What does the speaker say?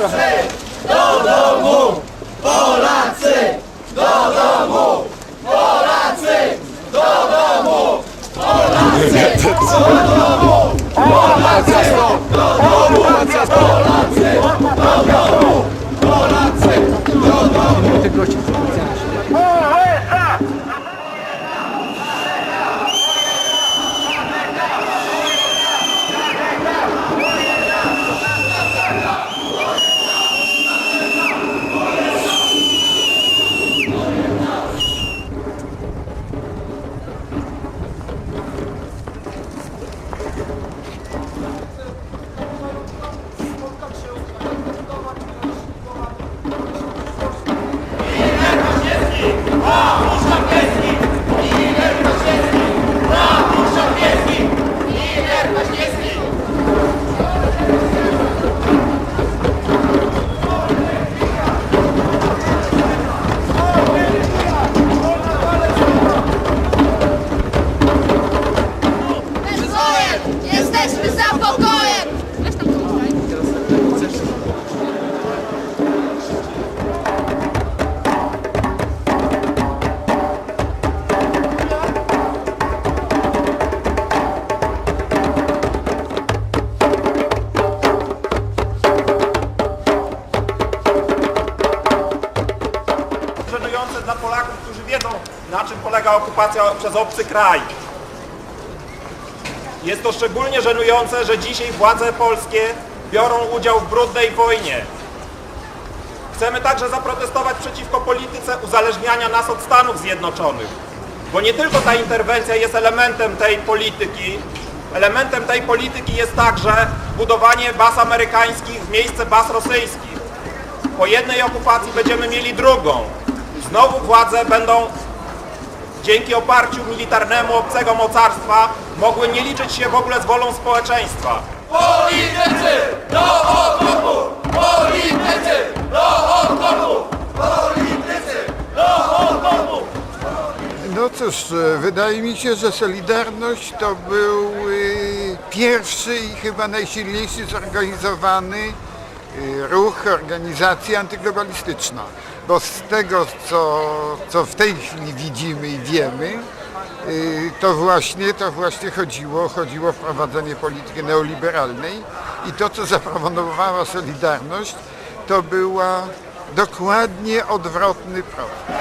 trochę! Do domu! Polacy! Do domu! Polaków, którzy wiedzą, na czym polega okupacja przez obcy kraj. Jest to szczególnie żenujące, że dzisiaj władze polskie biorą udział w brudnej wojnie. Chcemy także zaprotestować przeciwko polityce uzależniania nas od Stanów Zjednoczonych, bo nie tylko ta interwencja jest elementem tej polityki, elementem tej polityki jest także budowanie baz amerykańskich w miejsce baz rosyjskich. Po jednej okupacji będziemy mieli drugą. Znowu władze będą dzięki oparciu militarnemu obcego mocarstwa mogły nie liczyć się w ogóle z wolą społeczeństwa. Politycy do okupu! Politycy do okupu! Politycy do okupu! No cóż, e, wydaje mi się, że Solidarność to był y, pierwszy i chyba najsilniejszy zorganizowany ruch, organizacja antyglobalistyczna. Bo z tego, co, co w tej chwili widzimy i wiemy, y, to właśnie, to właśnie chodziło, chodziło o wprowadzenie polityki neoliberalnej i to, co zaproponowała Solidarność, to była dokładnie odwrotny proces.